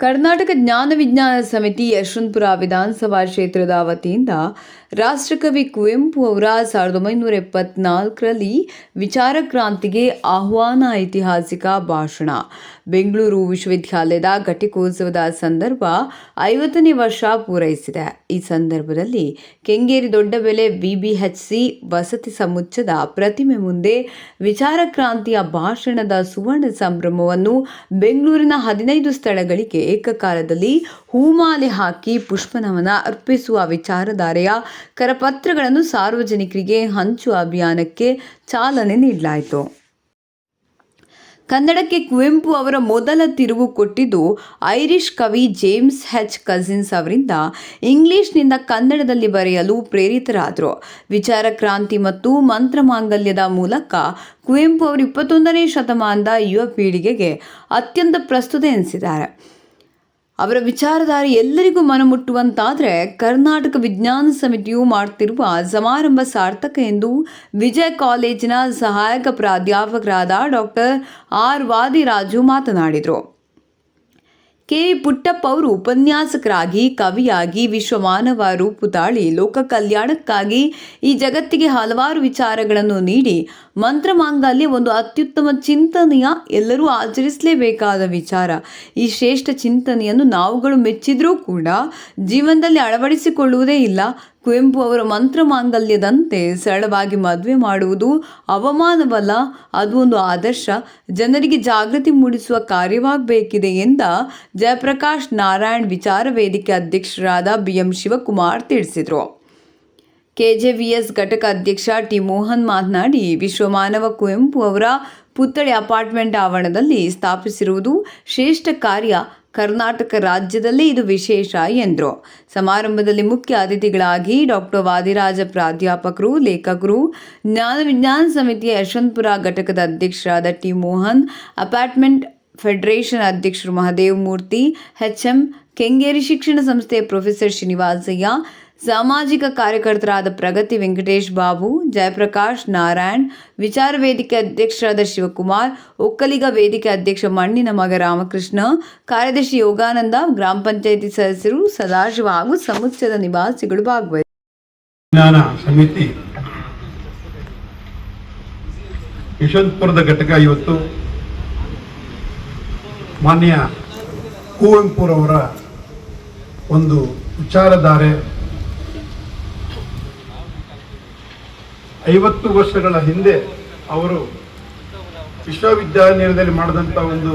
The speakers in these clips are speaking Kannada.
ಕರ್ನಾಟಕ ಜ್ಞಾನ ವಿಜ್ಞಾನ ಸಮಿತಿ ಯಶವಂತಪುರ ವಿಧಾನಸಭಾ ಕ್ಷೇತ್ರದ ವತಿಯಿಂದ ರಾಷ್ಟ್ರಕವಿ ಕುವೆಂಪು ಅವರ ಸಾವಿರದ ಒಂಬೈನೂರ ಎಪ್ಪತ್ನಾಲ್ಕರಲ್ಲಿ ವಿಚಾರ ಕ್ರಾಂತಿಗೆ ಆಹ್ವಾನ ಐತಿಹಾಸಿಕ ಭಾಷಣ. ಬೆಂಗಳೂರು ವಿಶ್ವವಿದ್ಯಾಲಯದ ಘಟಿಕೋತ್ಸವದ ಸಂದರ್ಭ ಐವತ್ತನೇ ವರ್ಷ ಪೂರೈಸಿದೆ. ಈ ಸಂದರ್ಭದಲ್ಲಿ ಕೆಂಗೇರಿ ದೊಡ್ಡಬೆಲೆ ಬಿಬಿಎಚ್ಸಿ ವಸತಿ ಸಮುಚ್ಚದ ಪ್ರತಿಮೆ ಮುಂದೆ ವಿಚಾರ ಕ್ರಾಂತಿಯ ಭಾಷಣದ ಸುವರ್ಣ ಸಂಭ್ರಮವನ್ನು ಬೆಂಗಳೂರಿನ ಹದಿನೈದು ಸ್ಥಳಗಳಿಗೆ ಏಕಕಾಲದಲ್ಲಿ ಹೂಮಾಲೆ ಹಾಕಿ ಪುಷ್ಪನವನ ಅರ್ಪಿಸುವ ವಿಚಾರಧಾರೆಯ ಕರಪತ್ರಗಳನ್ನು ಸಾರ್ವಜನಿಕರಿಗೆ ಹಂಚುವ ಅಭಿಯಾನಕ್ಕೆ ಚಾಲನೆ ನೀಡಲಾಯಿತು. ಕನ್ನಡಕ್ಕೆ ಕುವೆಂಪು ಅವರ ಮೊದಲ ತಿರುವು ಕೊಟ್ಟಿದ್ದು ಐರಿಷ್ ಕವಿ ಜೇಮ್ಸ್ ಹೆಚ್ ಕಸಿನ್ಸ್ ಅವರಿಂದ. ಇಂಗ್ಲಿಷ್ನಿಂದ ಕನ್ನಡದಲ್ಲಿ ಬರೆಯಲು ಪ್ರೇರಿತರಾದರು. ವಿಚಾರ ಕ್ರಾಂತಿ ಮತ್ತು ಮಂತ್ರಮಾಂಗಲ್ಯದ ಮೂಲಕ ಕುವೆಂಪು ಅವರು ಇಪ್ಪತ್ತೊಂದನೇ ಶತಮಾನದ ಯುವ ಪೀಳಿಗೆಗೆ ಅತ್ಯಂತ ಪ್ರಸ್ತುತ ಎನಿಸಿದ್ದಾರೆ. ಅವರ ವಿಚಾರಧಾರೆ ಎಲ್ಲರಿಗೂ ಮನಮುಟ್ಟುವಂತಾದರೆ ಕರ್ನಾಟಕ ವಿಜ್ಞಾನ ಸಮಿತಿಯು ಮಾಡ್ತಿರುವ ಸಮಾರಂಭ ಸಾರ್ಥಕ ಎಂದು ವಿಜಯ ಕಾಲೇಜಿನ ಸಹಾಯಕ ಪ್ರಾಧ್ಯಾಪಕರಾದ ಡಾಕ್ಟರ್ ಆರ್ ವಾದಿರಾಜು ಮಾತನಾಡಿದರು. ಕೆ. ಪುಟ್ಟಪ್ಪ ಅವರು ಉಪನ್ಯಾಸಕರಾಗಿ, ಕವಿಯಾಗಿ ವಿಶ್ವ ಮಾನವ ರೂಪು ತಾಳಿ ಲೋಕ ಕಲ್ಯಾಣಕ್ಕಾಗಿ ಈ ಜಗತ್ತಿಗೆ ಹಲವಾರು ವಿಚಾರಗಳನ್ನು ನೀಡಿ ಮಂತ್ರಮಾಂಗಲ್ಯ ಒಂದು ಅತ್ಯುತ್ತಮ ಚಿಂತನೆಯ, ಎಲ್ಲರೂ ಆಚರಿಸಲೇಬೇಕಾದ ವಿಚಾರ. ಈ ಶ್ರೇಷ್ಠ ಚಿಂತನೆಯನ್ನು ನಾವುಗಳು ಮೆಚ್ಚಿದ್ರೂ ಕೂಡ, ಜೀವನದಲ್ಲಿ ಅಳವಡಿಸಿಕೊಳ್ಳುವುದೇ ಇಲ್ಲ. ಕುವೆಂಪು ಅವರ ಮಂತ್ರ ಮಾಂಗಲ್ಯದಂತೆ ಸರಳವಾಗಿ ಮದುವೆ ಮಾಡುವುದು ಅವಮಾನವಲ್ಲ, ಅದು ಒಂದು ಆದರ್ಶ. ಜನರಿಗೆ ಜಾಗೃತಿ ಮೂಡಿಸುವ ಕಾರ್ಯವಾಗಬೇಕಿದೆ ಎಂದ ಜಯಪ್ರಕಾಶ್ ನಾರಾಯಣ್ ವಿಚಾರ ವೇದಿಕೆ ಅಧ್ಯಕ್ಷರಾದ ಬಿ ಎಂ ಶಿವಕುಮಾರ್ ತಿಳಿಸಿದರು. ಕೆಜೆವಿಎಸ್ ಘಟಕ ಅಧ್ಯಕ್ಷ ಟಿ ಮೋಹನ್ ಮಾತನಾಡಿ, ವಿಶ್ವಮಾನವ ಕುವೆಂಪು ಅವರ ಪುತ್ಥಳಿ ಅಪಾರ್ಟ್ಮೆಂಟ್ ಆವರಣದಲ್ಲಿ ಸ್ಥಾಪಿಸಿರುವುದು ಶ್ರೇಷ್ಠ ಕಾರ್ಯ. ಕರ್ನಾಟಕ ರಾಜ್ಯದಲ್ಲಿ ಇದು ವಿಶೇಷ ಎಂದರು. ಸಮಾರಂಭದಲ್ಲಿ ಮುಖ್ಯ ಅತಿಥಿಗಳಾಗಿ ಡಾಕ್ಟರ್ ವಾದಿರಾಜ ಪ್ರಾಧ್ಯಾಪಕರು, ಲೇಖಕರು, ಜ್ಞಾನ ವಿಜ್ಞಾನ ಸಮಿತಿಯ ಯಶವಂತಪುರ ಘಟಕದ ಅಧ್ಯಕ್ಷರಾದ ಟಿ ಮೋಹನ್, ಅಪಾರ್ಟ್ಮೆಂಟ್ ಫೆಡರೇಷನ್ ಅಧ್ಯಕ್ಷರು ಮಹದೇವ್ ಮೂರ್ತಿ ಎಚ್ಎಂ ಕೆಂಗೇರಿ ಶಿಕ್ಷಣ ಸಂಸ್ಥೆಯ ಪ್ರೊಫೆಸರ್ ಶ್ರೀನಿವಾಸಯ್ಯ ಸಾಮಾಜಿಕ ಕಾರ್ಯಕರ್ತರಾದ ಪ್ರಗತಿ ವೆಂಕಟೇಶ್ ಬಾಬು, ಜಯಪ್ರಕಾಶ್ ನಾರಾಯಣ್, ವಿಚಾರ ವೇದಿಕೆ ಅಧ್ಯಕ್ಷರಾದ ಶಿವಕುಮಾರ್, ಒಕ್ಕಲಿಗ ವೇದಿಕೆ ಅಧ್ಯಕ್ಷ ಮಣ್ಣಿನ ಮಗ ರಾಮಕೃಷ್ಣ, ಕಾರ್ಯದರ್ಶಿ ಯೋಗಾನಂದ, ಗ್ರಾಮ ಪಂಚಾಯಿತಿ ಸದಸ್ಯರು, ಸದಾಶಿವ ಹಾಗೂ ಸಮುಚ್ಚದ ನಿವಾಸಿಗಳು ಭಾಗವಹಿಸಿದರು. ಸಮಿತಿ ಯಶವಂತಪುರದ ಘಟಕ ಇವತ್ತು ಮಾನ್ಯ ಕುವೆಂಪುರವರ ಒಂದು ವಿಚಾರಧಾರೆ ಐವತ್ತು ವರ್ಷಗಳ ಹಿಂದೆ ಅವರು ವಿಶ್ವವಿದ್ಯಾನಿಲಯದಲ್ಲಿ ಮಾಡಿದಂಥ ಒಂದು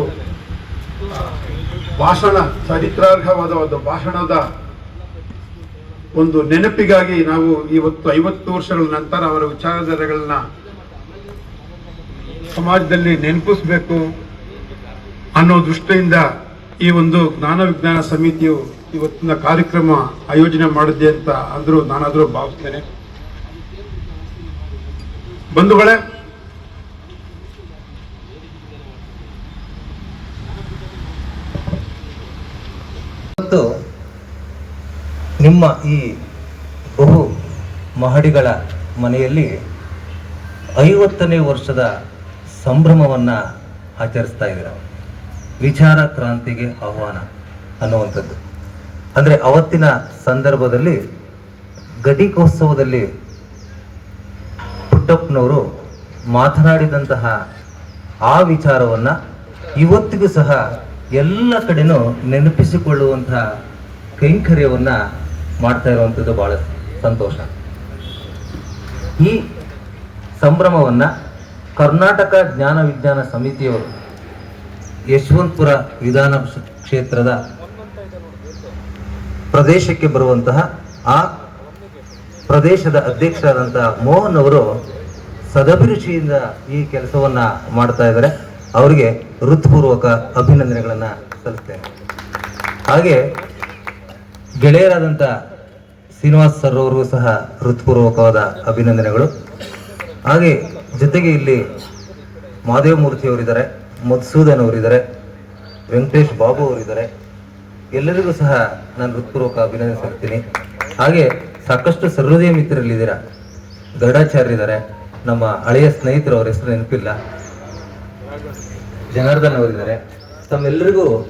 ಭಾಷಣ, ಚರಿತ್ರಾರ್ಹವಾದ ಒಂದು ಭಾಷಣದ ಒಂದು ನೆನಪಿಗಾಗಿ ನಾವು ಇವತ್ತು ಐವತ್ತು ವರ್ಷಗಳ ನಂತರ ಅವರ ವಿಚಾರಧಾರೆಗಳನ್ನ ಸಮಾಜದಲ್ಲಿ ನೆನಪಿಸ್ಬೇಕು ಅನ್ನೋ ದೃಷ್ಟಿಯಿಂದ ಈ ಒಂದು ಜ್ಞಾನ ವಿಜ್ಞಾನ ಸಮಿತಿಯು ಇವತ್ತಿನ ಕಾರ್ಯಕ್ರಮ ಆಯೋಜನೆ ಮಾಡಿದೆ ಅಂತ ಅಂದರೂ ನಾನಾದರೂ ಭಾವಿಸ್ತೇನೆ. ಬಂಧುಗಳೇ, ಮತ್ತು ನಿಮ್ಮ ಈ ಬಹು ಮಹಡಿಗಳ ಮನೆಯಲ್ಲಿ ಐವತ್ತನೇ ವರ್ಷದ ಸಂಭ್ರಮವನ್ನ ಆಚರಿಸ್ತಾ ಇದ್ದೀರ. ವಿಚಾರ ಕ್ರಾಂತಿಗೆ ಆಹ್ವಾನ ಅನ್ನುವಂಥದ್ದು. ಅಂದರೆ ಅವತ್ತಿನ ಸಂದರ್ಭದಲ್ಲಿ ಘಟಿಕೋತ್ಸವದಲ್ಲಿ ಪುಟ್ಟಪ್ಪನವರು ಮಾತನಾಡಿದಂತಹ ಆ ವಿಚಾರವನ್ನು ಇವತ್ತಿಗೂ ಸಹ ಎಲ್ಲ ಕಡೆನೂ ನೆನಪಿಸಿಕೊಳ್ಳುವಂತಹ ಕೈಂಕರ್ಯವನ್ನು ಮಾಡ್ತಾ ಇರುವಂಥದ್ದು ಬಹಳ ಸಂತೋಷ. ಈ ಸಂಭ್ರಮವನ್ನು ಕರ್ನಾಟಕ ಜ್ಞಾನ ವಿಜ್ಞಾನ ಸಮಿತಿಯವರು ಯಶವಂತಪುರ ವಿಧಾನ ಕ್ಷೇತ್ರದ ಪ್ರದೇಶಕ್ಕೆ ಬರುವಂತಹ ಆ ಪ್ರದೇಶದ ಅಧ್ಯಕ್ಷರಾದಂಥ ಮೋಹನ್ ಅವರು ಸದಭಿರುಚಿಯಿಂದ ಈ ಕೆಲಸವನ್ನ ಮಾಡ್ತಾ ಇದ್ದಾರೆ. ಅವರಿಗೆ ಹೃತ್ಪೂರ್ವಕ ಅಭಿನಂದನೆಗಳನ್ನು ಸಲ್ಲಿಸ್ತೇನೆ. ಹಾಗೆ ಗೆಳೆಯರಾದಂಥ ಶ್ರೀನಿವಾಸ್ ಸರ್ ಅವರಿಗೂ ಸಹ ಹೃತ್ಪೂರ್ವಕವಾದ ಅಭಿನಂದನೆಗಳು. ಹಾಗೆ ಜೊತೆಗೆ ಇಲ್ಲಿ ಮಹಾದೇವ ಮೂರ್ತಿ ಅವರಿದ್ದಾರೆ, ಮಧುಸೂದನ್ ಅವರಿದ್ದಾರೆ, ವೆಂಕಟೇಶ್ ಬಾಬು ಅವರಿದ್ದಾರೆ. ಎಲ್ಲರಿಗೂ ಸಹ ನಾನು ಹೃತ್ಪೂರ್ವಕ ಅಭಿನಂದನೆ ಸಲ್ತೀನಿ ಹಾಗೆ ಸಾಕಷ್ಟು ಸಹೃದಯ ಮಿತ್ರರಲ್ಲಿದ್ದೀರಾ? ಗರುಡಾಚಾರ್ಯರಿದ್ದಾರೆ. ನಮ್ಮ ಹಳೆಯ ಸ್ನೇಹಿತರು ಅವ್ರ ಹೆಸರು ನೆನಪಿಲ್ಲ. ಜನಾರ್ದನ್ ಅವರಿದ್ದಾರೆ. ತಮ್ಮೆಲ್ಲರಿಗೂ